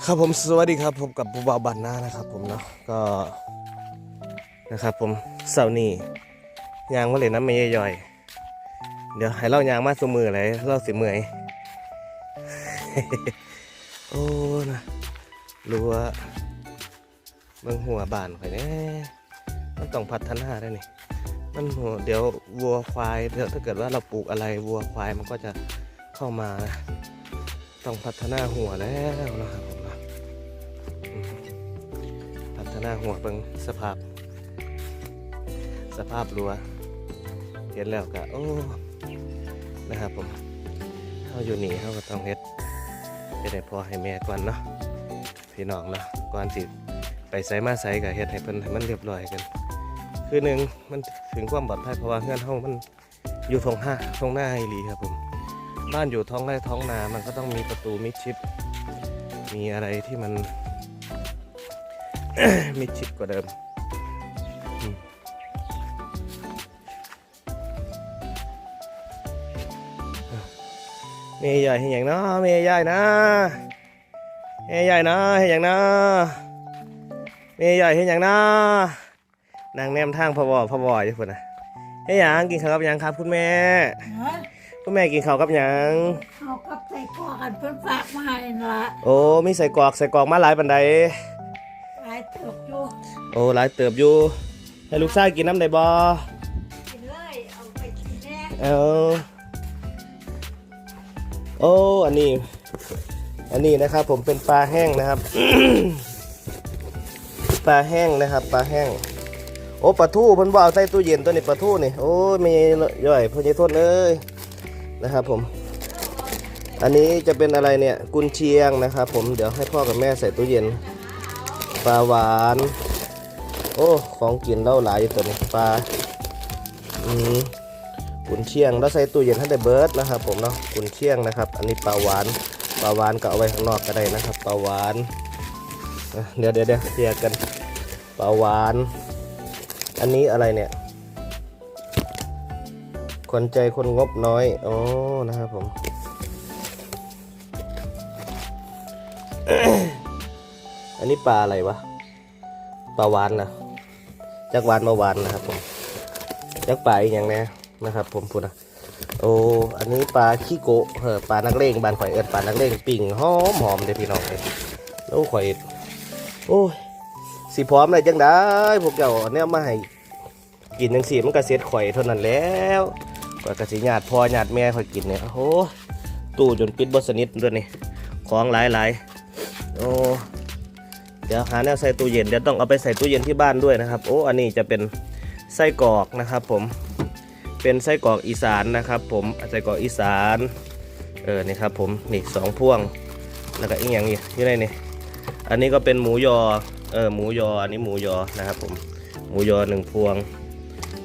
ครับผมสวัสดีครับผมกับบูบาบันนานะครับ ผมเนาะก็นะครับผมเสาร์นี้ยางว่าเลยน้ำไม่ย่อยเดี๋ยวให้เล่ายางมาสมือเลยเล่าสิเมื่อยโอ้นะรู้ว่าเบิ่งหัวบานข่อยแน่มันต้องพัฒนาได้นี่มันหัวเดี๋ยววัวควายเดี๋ยวถ้าเกิดว่าเราปลูกอะไรวัวควายมันก็จะเข้ามานะต้องพัฒนาหัวแล้วนะครับ ผมนะพัฒนาหัวเบิงสภาพ สภาพรั้วเห็นแล้วก็โอ้นะครับผมเขาอยู่นี่เขาก็ต้องเฮ็ดเฮ็ดให้พ่อให้แม่ก่อนเนาะพี่น้องเนาะก่อนสิไปใส่มาใส่ก็เฮ็ดให้เพิ่นให้มันเรียบร้อยกัน คือหนึ่งมันถึงความปลอดภัยเพราะว่าเฮือนเฮามันอยู่ทงห้าทงหน้าอีหลีครับผมบ้านอยู่ท้องไร่ท้องนา มันก็ต้องมีประตูมิดชิด มีอะไรที่มัน มิดชิดกว่าเดิมอืมเมย์ใหญ่ให้อย่างนะเมย์ใหญ่นะเมย์ใหญ่นะให้อย่างนะเมย์ใหญ่ให้อย่างนะนางแนมทางพะวอพะวออยู่คนนะให้หยังกินข้าวกับหยังครับคุณแม่เฮ้ยคุณแม่กินข้าวกับหยังเอากับใส่กรอกกันเพิ่นฝากมาให้นั่นละโอ้มีใส่กรอกใส่กรอกมาหลายปันใด โอ้หลายเติบอยู่ให้ลูกชายกินน้ำได้บ่กินเลยเอาไปกินแน่เอาโอ้อันนี้ อันนี้นะครับผมเป็นปลาแห้งนะครับ ปลาแห้งนะครับปลาแห้ง โอ้ปลาทูเพิ่นบ่เอาใส่ตู้เย็นตัวนี้ปลาทูนี่โอ้ยมีย่อยเพิ่นจะโทษเลยนะครับผมอันนี้จะเป็นอะไรเนี่ยกุนเชียงนะครับผมเดี๋ยวให้พ่อกับแม่ใส่ตู้เย็นปลาหวาน โอ้ของกินเล่าหลายอยู่ตัวนี้ปลาอืมกุนเชียงแล้วใส่ตู้เย็นให้ได้เบิร์ดนะครับ ผมเนาะกุนเชียงนะครับ อันนี้ปลาหวานปลาหวานก็เอาไว้ข้างนอกก็ได้นะครับปลาหวานเดี๋ยวเดี๋ยวเดี๋ยวเทียกันปลาหวาน อันนี้อะไรเนี่ย คนใจคนงบน้อยอ๋อนะครับผมอันนี้ปลาอะไรวะปลาหวานนะ จักวานเมาหวานนะครับผมยักปลาอีกอย่างแน่นะครับ ผมพูดนะโอ้อันนี้ปลาขี้โกะเออปลานักเลงบานข่อยเอิดปลานักเลงปิ่งหอมหอมเด้พี่น้องเลยแล้วข่อยโอ้ยสิพร้อมเลยจังได้พวกเจ้าเอาเนี่ยมาให้กินจังสีมันก็เสียดข่อยเท่านั้นแล้วข่อยกสิญาติพ่อญาติแม่ข่อยกินเนี่ยโอ้ตู้จนปิดบสนิทด้วยนี่ของหลายๆโอ้ ดี๋ยวหาแนวใส่ตู้เย็นเดี๋ยวต้องเอาไปใส่ตู้เย็นที่บ้านด้วยนะครับ โอ้อันนี้จะเป็นไส้กรอกนะครับผมเป็นไส้กรอกอีสานนะครับ ผมไส้กรอกอีสานเออนี่ครับผมนี่สองพ่วงแล้วก็อีกอย่างนี้อยู่ในนี่อันนี้ก็เป็นหมูยอเออหมูยออันนี้หมูยอนะครับผมหมูยอหนึ่งพวง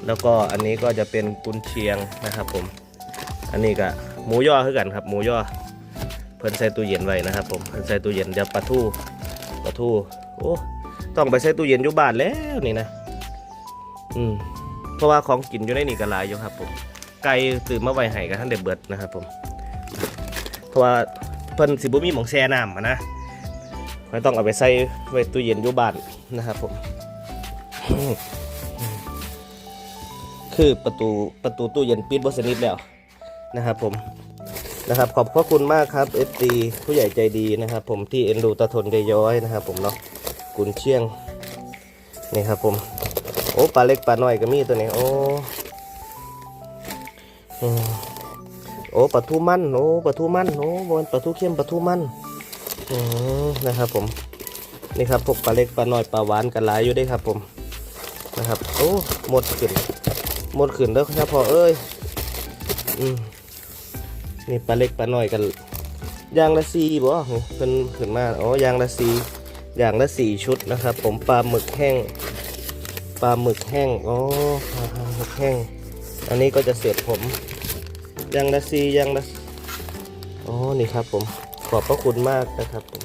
แล้วก็อันนี้ก็จะเป็นกุนเชียงนะครับผมอันนี้ก็หมูยอคือกันครับหมูยอเพิ่นใส่ตู้เย็นไว้นะครับ ผมเพิ่นใส่ตู้เย็นเดี๋ยวปลาทู ปลาทูโอ้ต้องไปใส่ตู้เย็นอยู่บ้านแล้วนี่นะ อืมเพราะว่าของกินอยู่ในนี่ก็หลายอยู่ครับ ผม ไก่ตื่นมาไว้ให้กับท่านเด็เบิดนะครับ ผม เพราะว่าเพิ่นสิบุมีหมองแช่น้ำนะไม่ต้องเอาไปใส่ไว้ตู้เย็นอยู่บ้านนะครับผมอืมคือประตูประตูตู้เย็นปิดบสนิทแล้วนะครับผม นะครับ ขอบพระคุณมากครับเอฟซีผู้ใหญ่ใจดีนะครับ ผมที่เอ็นดูตาทนใจย้อยนะครับ ผมเนาะกุนเชียงนี่ครับผมโอ้ปลาเล็กปลาน้อยก็มีตัวนี้โอ้โอ้ปลาทูมันโอ้ปลาทูมันโอ้บนปลาทูเข้มปลาทูมันอืมนะครับผมนี่ครับพวกปลาเล็กปลาน้อยปลาหวานกันหลายอยู่ด้วยครับ ผมนะครับโอ้หมดขึ้นหมดขึ้นแล้วครับพอเอ้ยอืม นี่ปลาเล็กปลาน้อยกันยางละสีบ่นี่เป็นขึ้นมาอ๋อยางละสีอย่างละสี่ชุดนะครับ ผมปลาหมึกแห้งปลาหมึกแห้งอ๋อปลาหมึกแห้ง อันนี้ก็จะเสร็จผมยังละซียังละอ๋อนี่ครับผมขอบพระคุณมากนะครับผม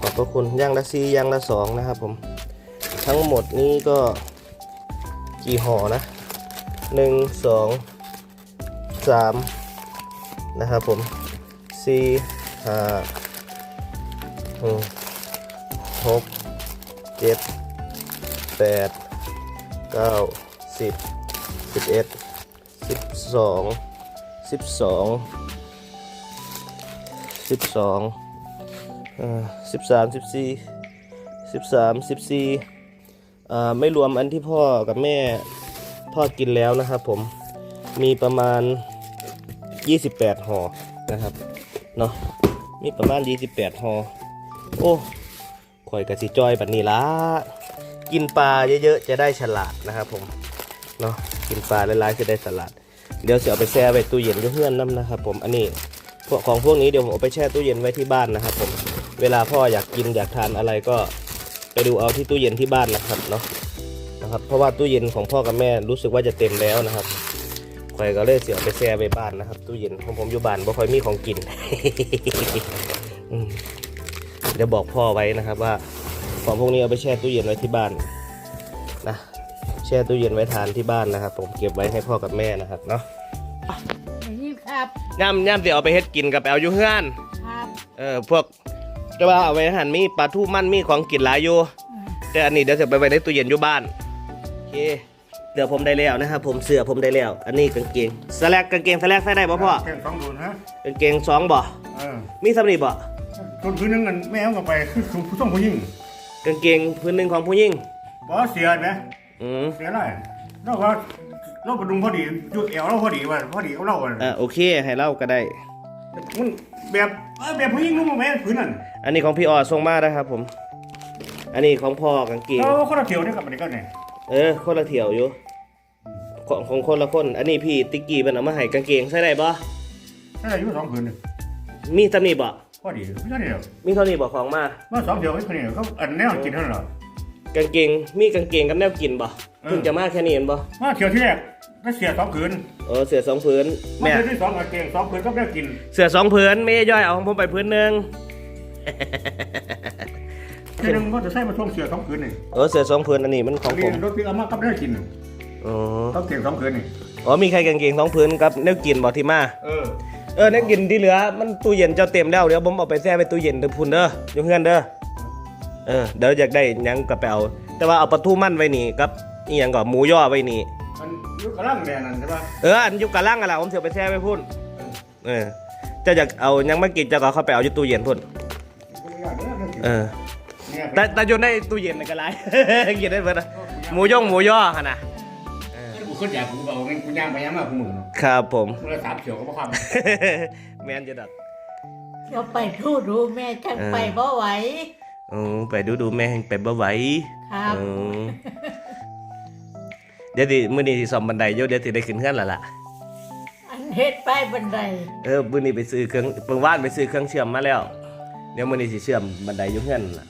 ขอบพระคุณยังละซียังละสองนะครับผมทั้งหมดนี้ก็กี่ห่อนะหนึ่งสองสาม นะครับผมสี่ห้าอืมหกเจ็ดแปดเก้าสิบสิบเอ็ดสิบสองสิบสองสิบสองสิบสามสิบสี่สิบสามสิบสี่อ่าไม่รวมอันที่พ่อกับแม่ทอกินแล้วนะครับผมมีประมาณ 28ห่อนะครับเนาะมีประมาณ28ห่อโอ้ข่อยกะสิจอยแบบนี้ละกินปลาเยอะๆจะได้ฉลาดนะครับผมเนาะกินปลาหลายๆจะได้ฉลาด เดี๋ยวจะเอาไปแช่ไว้ตู้เย็นเพื่อนน้ำนะครับ ผมอันนี้พวกของพวกนี้เดี๋ยวผมเอาไปแช่ตู้เย็นไว้ที่บ้านนะครับ ผมเวลาพ่ออยากกินอยากทานอะไรก็ไปดูเอาที่ตู้เย็นที่บ้านนะครับเนาะนะครับ เพราะว่าตู้เย็นของพ่อกับแม่รู้สึกว่าจะเต็มแล้วนะครับ ข่อยก็เลยเสียไปแช่ไปบ้านนะครับตู้เย็นของผมอยู่บ้านบ่ค่อยมีของกินอืมเดี๋ยวบอกพ่อไว้นะครับว่าของพวกนี้เอาไปแช่ตู้เย็นไว้ที่บ้านนะแช่ตู้เย็นไว้ทานที่บ้านนะครับ ผมเก็บไว้ให้พ่อกับแม่นะครับเนาะอย่างนี้ครับย่ำย่ำเดี๋ยวเอาไปเฮ็ดกินกับแอลอยู่เฮือนครับเออพวกแต่ว่าเอาไว้หันมีปลาทูมันมีของกินหลายอยู่อืมแต่อันนี้เดี๋ยวจะไปไว้ในตู้เย็นอยู่บ้านโอเค เดี๋ยวผมได้แล้วนะครับผมเสื้อผมได้แล้ว อันนี้กางเกงสแลกกางเกงสแลกใส่ได้ป่ะพ่อแข่งสองโดนฮะกางเกงสองบ่เออมีสำนีบ่ต้นพื้นนึงกันแม่เอากลับไปคือคือผู้ต้องผู้ยิ่งกางเกงพื้นหนึ่งของผู้หญิงบ่เสียไหมอืมเสียไรเราว่าเราประดุงพอดีจุดเอวเราพอดีว่าพอดีเอาเราอะอะโอเคให้เล่าก็ได้มันแบบเออแบบผู้ยิ่งรู้มั้ยแม่พื้นนั่นอันนี้ของพี่ออส่งมานะครับผม อันนี้ของพ่อกางเกงเราคนละเที่ยวเนี่ยกับมันก็เนี่ยเออคนละเถี่ยวอยู่ ของของคนละคน อันนี้พี่ติ๊กกี้เป็นเอามาให้กางเกงใส่ได้บ่ถ้าอายุสองพื้นนี่มีสำนีบ่พอดีไม่ใช่เดียวมีเท่านี้บ่ของมาเมื่อสองเที่ยวไม่คนนี้เขาอันแนวกินเท่านั้นหรอกางเกงมีกางเกงกับแนวกินบ่เออเพิ่งจะมาแค่นี้เห็นบ่มาเที่ยวที่แรกก็เสียสองคืนเออเสือสองพื้นมาแม่เที่ยวที่สองกางเกงสองคืนก็แนวกิน เสือสองพื้นไม่ย่อยเอาของผมไปพื้นหนึ่งเที่ยวนึงก็จะใช้มาท่วงเสียสองคืนนี่เออเสือสองพื้นอันนี้มันของนี่ผมรถพี่เอามากับแนวกิน อ๋อต้องเก่งสองคืนนี่อ๋อมีใครกางเกงสองพื้นกับแนวกินบ่ที่มาเออเออแนวกินที่เหลือ มันตู้เย็นเจ้าเต็มแล้วเดี๋ยวผมเอาไปแช่ไปตู้เย็นเด้อพุ่นเด้ออยู่เฮือนเด้อเออเดี๋ยวอยากได้หยังก็ไปเอาแต่ว่าเอาปลาทูมันไว้นี่กับอีหยังก็หมูย่อไว้นี่ มันยุคกระลังแดงนั่นใช่ปะเอออันอยู่กะล่างกันละผมเสียไปแช่ไปพุ่นเออเจ้าอยากเอาหยังมากินเจ้าก็เข้าไปเอาอยู่ตู้เย็นพุ่นเออแต่แต่อยู่ในตู้เย็นนี่ก็ไร กินได้เพิ่นนะหมูย่องหมูย่อหั่นน่ะกู ขึ้นอยากกูบอกงั้นกูย่างไปย่างมากูหมื่นครับผมเมื่อสามเขียวก็มาความแม่นจะดักเดี๋ยวไปดูดูแม่จังเออไปบ่ไหวอือไปดูดูแม่แห่งไปบ่ไหวครับอืมเดี๋ยวดิมื้อนี้สิซ่อมบันไดอยู่เดี๋ยวสิได้ขึ้นเฮือนแล้วล่ะ อันเฮ็ดไปบันไดเออมื้อนี้ไปซื้อเครื่องเพิ่งว่านไปซื้อเครื่องเชื่อมมาแล้ว เดี๋ยวมื้อนี้สิเชื่อมบันไดอยู่เฮือนล่ะ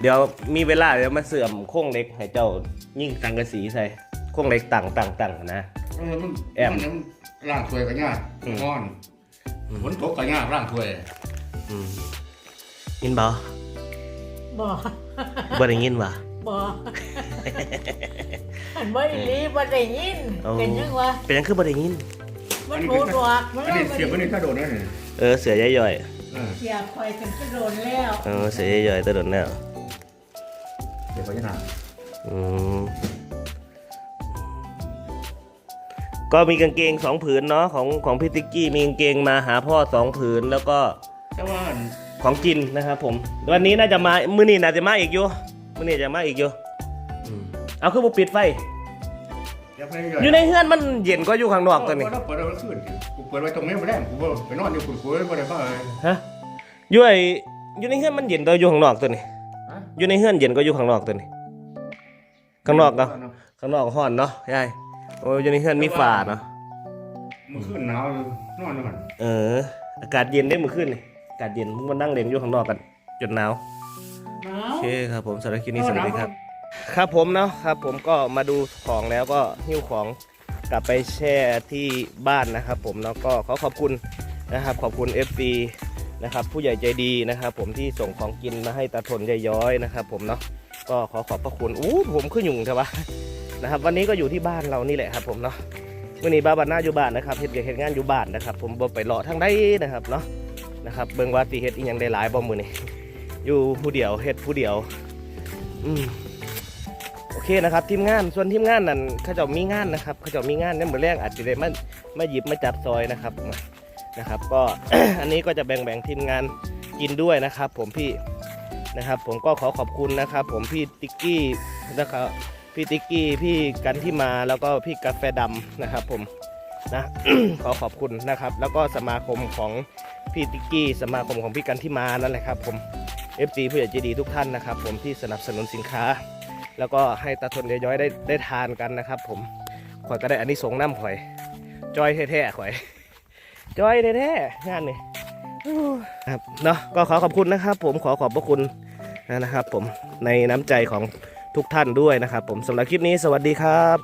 เดี๋ยวมีเวลาเดี๋ยวมาเสื่อมโครงเหล็กให้เจ้ายิ่งสังกะสีใส่ โครงเหล็กต่างต่างต่างนะ เออมันแอม มันร่างถวยกันยากอืมงอนฝนตกกันยากร่างถวยอืมยินบ่บ่ บ่ได้ยินว่ะบ่อันบ่อีหลีบ่ได้ยิน โอ้ เป็นยังวะเป็นหยังคือบ่ได้ยิน มันหูหนวกมันอันนี้เสียบไว้ในถ้าโดนนั่นนี่เออเสือย่อยเออเสียคอยกันก็โดนแล้วๆเออเสือย่อยๆตะโดนแล้วเสียบไว้ที่หน้าอืม ก็มีกางเกงสองผืนเนาะของของพี่ติ๊กกี้มีกางเกงมาหาพ่อสองผืนแล้วก็แต่ว่าของกินนะครับผม วันนี้น่าจะมามื้อนี้น่าจะมาอีกอยู่มื้อนี้จะมาอีกอยู่อืมเอาคือบ่ปิดไฟเสียบไว้อยู่ในเฮือนมันเย็นก็อยู่ข้างนอกตัวนี้เปิดเอาไว้ขึ้นกูเปิดไว้ตรงนี้ไม่ได้กูไปนอนอยู่กูกูไม่ได้บ้าเลยฮะอยู่ไออยู่ในเฮือนมันเย็นตัวอยู่ข้างนอกตัวนี้ฮะอยู่ในเฮือนเย็นก็อยู่ข้างนอกตัวนี้ข้างนอกเนาะข้างนอกห้อนเนาะยาย โอ้ยอยู่ในเฮือนมีฝาเนาะมันขึ้นหนาวนอนนอนเออ อากาศเย็นได้เมื่อคืนนี่อากาศเย็นมึงมานั่งเล่นอยู่ข้างนอกกันจนหนาวหนาวโอเคครับผมสำหรับคลิปนี้สวัสดีครับ ครับผมเนาะครับผมก็มาดูของแล้วก็หิ้วของกลับไปแช่ที่บ้านนะครับ ผมแล้วก็ขอขอบคุณนะครับ ขอบคุณ FB นะครับผู้ใหญ่ใจดีนะครับ ผมที่ส่งของกินมาให้ตาทนยายย้อยนะครับ ผมเนาะก็ขอขอบพระคุณอู้ผมขึ้นยุงใช่ปะ นะครับ วันนี้ก็อยู่ที่บ้านเรานี่แหละครับผมเนาะวันนี้บ้าบันหน้าอยู่บ้านนะครับเฮ็ดเวียกเฮ็ดงานอยู่บ้านนะครับ ผมบ่ไปเลาะทางใดนะครับเนาะนะครับเบิ่งว่าตีเฮ็ดอีหยังได้หลายบ่มือนี้อยู่ผู้เดียวเฮ็ดผู้เดียวอืมโอเคนะครับทีมงานส่วนทีมงานนั่นเขาจะมีงานนะครับเขาจะมีงานเนี่ยเหมือนแรกอาจจะได้มามาหยิบมาจับซอยนะครับนะครับ ก็อันนี้ก็จะแบ่งๆทีมงานกินด้วยนะครับ ผมพี่นะครับ ผมก็ขอขอบคุณนะครับ ผมพี่ติ๊กกี้นะครับ พี่ติ๊กกี้พี่กันที่มาแล้วก็พี่กาแฟดำนะครับผมนะขอขอบคุณนะครับ แล้วก็สมาคมของพี่ติ๊กกี้สมาคมของพี่กันที่มานั่นแหละครับผม FG ผู้ใหญ่ใจดีทุกท่านนะครับ ผมที่สนับสนุนสินค้า แล้วก็ให้ตาทนย้อยได้ได้ทานกันนะครับ ผมข่อยก็ได้อันนี้สงน้ำข่อย จอยแท้ๆข่อย จอยแท้ๆงานนี่ครับเนาะก็ขอขอบคุณนะครับ ผมขอขอบพระคุณนะครับ ผมในน้ำใจของ ทุกท่านด้วยนะครับ ผมสำหรับคลิปนี้สวัสดีครับ